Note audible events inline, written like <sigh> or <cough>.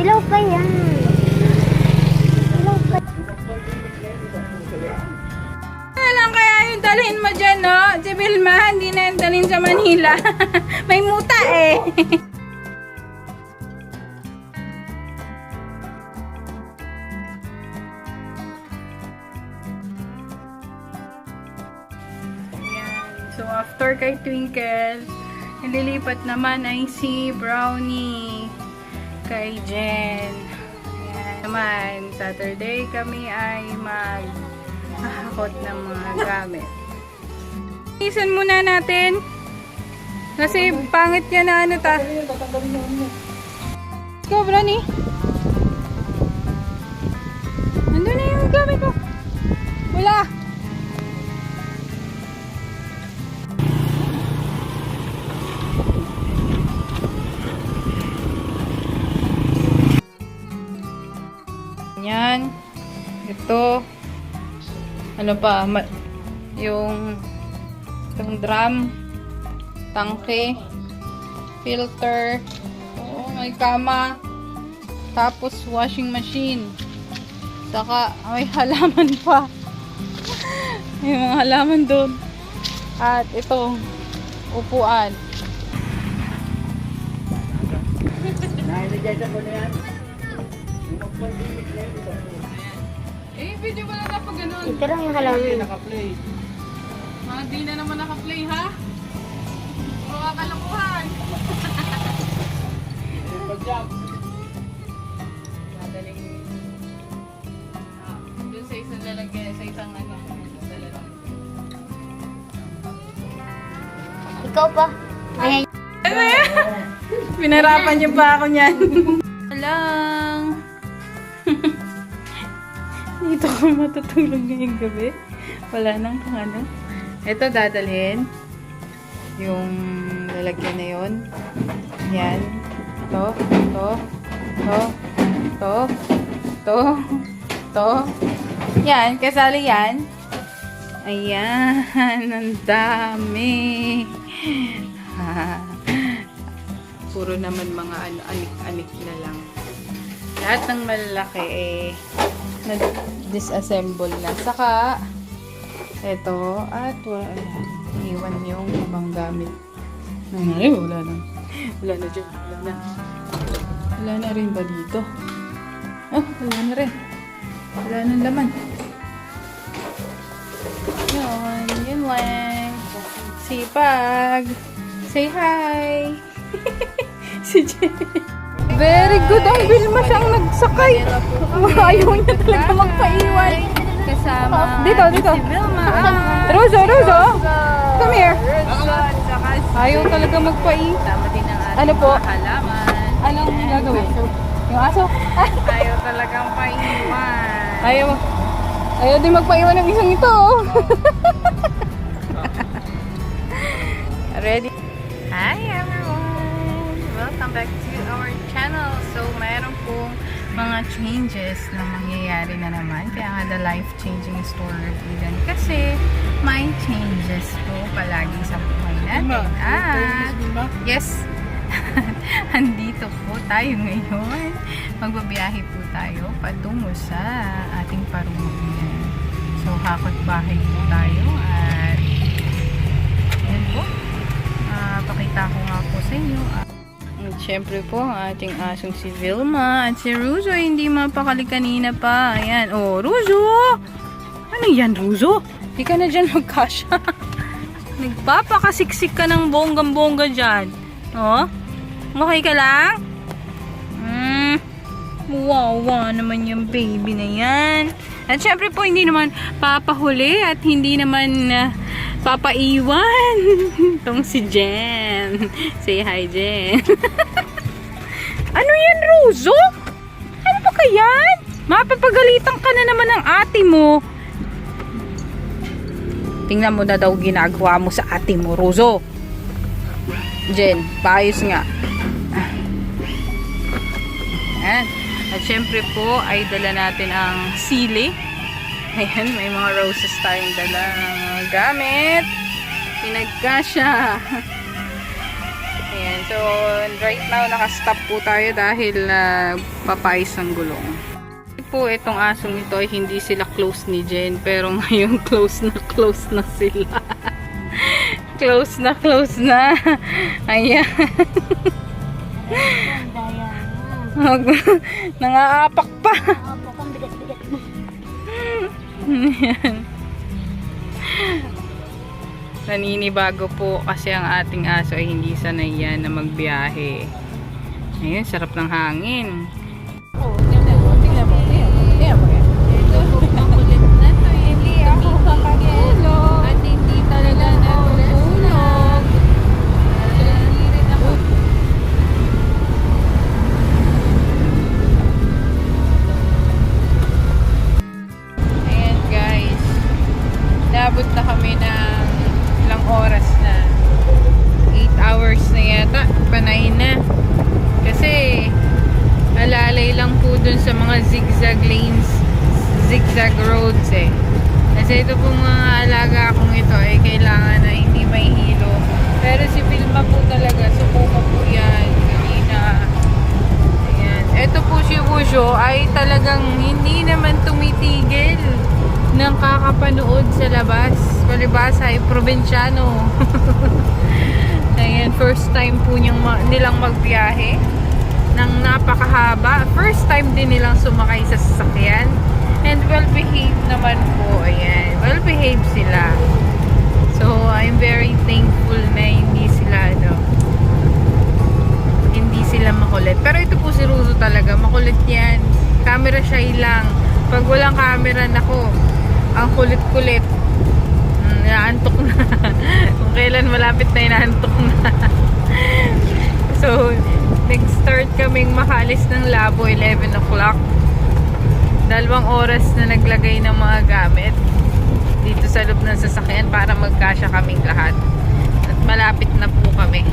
Ilaw pa yan. Ilaw pa. Ano lang kaya yung dalhin mo dyan, no? Si Vilma, hindi na yung dalhin sa Manila. <laughs> May muta eh. So, after kay Twinkle, nililipat naman ay si Brownie kay Jen. Ayan. Naman, Saturday kami ay mag hakot ng mga gamit. <laughs> Isan muna natin. Kasi pangit yan na ano ta. Go, Brownie. Nandun na yung gamit mo. Wala. Yan. Ano pa? Yung yung drum, tangke, filter, oh, may kama, tapos washing machine. Saka may <laughs> halaman pa. <laughs> may mga halaman doon. At ito, upuan. Eh, video mo na na pag ganun. Ito lang yung halaman. Mga di na naman naka-play, ha? Puro kakalukuhan. Madaling... Ah, dun sa isang lalagyan, sa isang ano, sa lalagyan. Ikaw pa. Ayan. Ano yan? Pinarapan niyo pa ako niyan. Lang. Dito ko matutulog ngayong gabi. Wala nang pang ano. Ito dadalhin. Yung lalagyan na yun. Yan. Ito. Ito. Ito. Ito. Ito. Ito. Yan. Kasali yan. Ayan. <laughs> Ang dami. <laughs> Puro naman mga ano, anik-anik na lang. Lahat ng malalaki eh na-disassemble na. Saka, ito, at wala, iwan yung ibang gamit. Ay, wala na. Wala na dyan. Wala na. Wala na rin ba dito? Oh, wala na rin. Wala nang laman. Yun, yun lang. Sipag. Say hi. <laughs> si Jen. Very good ang Vilma siyang nagsakay. <laughs> Ayaw niya talaga magpaiwan. Kasama Dito, dito. si Vilma Roso, Roso. Come here. Ayaw talaga magpaiwan. Tama din ang Ano po? halaman. Anong gagawin? Yung aso? <laughs> Ayaw talagang paiwan. Ayaw. Ayaw din magpaiwan ng isang ito. <laughs> Ready? Hi everyone! Welcome back to. So, mayroon pong mga changes na mangyayari na naman. Kaya nga the life-changing store review din. Kasi may changes po palagi sa buhay natin. At, yes, <laughs> andito po tayo ngayon. Magbabiyahe po tayo patungo sa ating parungan. So, hakot bahay po tayo at yan po. Ah, pakita ko nga po sa inyo. Ah, At syempre po, ang ating asong si Vilma at si Ruzo, hindi mapakali kanina pa. Ayan, oh, Ruzo! Ano yan, Ruzo? Hindi ka na dyan magkasya. <laughs> Nagpapakasiksik ka ng bonggang-bongga dyan. Oh? Okay ka lang? Hmm. Wawa naman yung baby na yan. At syempre po, hindi naman papahuli at hindi naman ah, papaiwan. <laughs> Itong si Jen. <laughs> Say hi, Jen. <laughs> ano yan, Ruzo? Ano ba kayan? Mapapagalitan ka na naman ng ate mo. Tingnan mo na daw ginagawa mo sa ate mo, Ruzo. Jen, paayos nga. Ayan. At syempre po, ay dala natin ang sili. Ayan, may mga roses tayong dala gamit. Pinagkasya. <laughs> So, right now, nakastop po tayo dahil uh, papais ang gulong. Po, itong asong ito ay hindi sila close ni Jen, pero <laughs> ngayon close na close na sila. <laughs> close na close na. <laughs> Ayan. Ang. Nangaapak pa. Opo, kung bigat-bigat mo. Naninibago po kasi ang ating aso ay hindi sanay yan na magbiyahe. Ayun, sarap ng hangin. Kasi ito pong mga alaga akong ito ay kailangan na hindi may hilo. Pero si Vilma po talaga, sumuma po yan kanina. Ayan. Ito po si Wusho ay talagang hindi naman tumitigil ng kakapanood sa labas. Palibasa ay probinsyano. <laughs> Ayan, first time po niyang ma- nilang magbiyahe ng napakahaba. First time din nilang sumakay sa sasakyan. I'm very thankful na hindi sila, ano, hindi sila makulit. Pero ito po si Ruzo talaga, makulit yan. Camera shy lang. Pag walang camera, nako, ang kulit-kulit. Mm, naantok na. <laughs> Kung kailan malapit na inaantok na. <laughs> so, nag-start kaming makalis ng labo 11 o'clock. Dalawang oras na naglagay ng mga gamit dito sa loob ng sasakyan para magkasya kaming lahat. At malapit na po kami.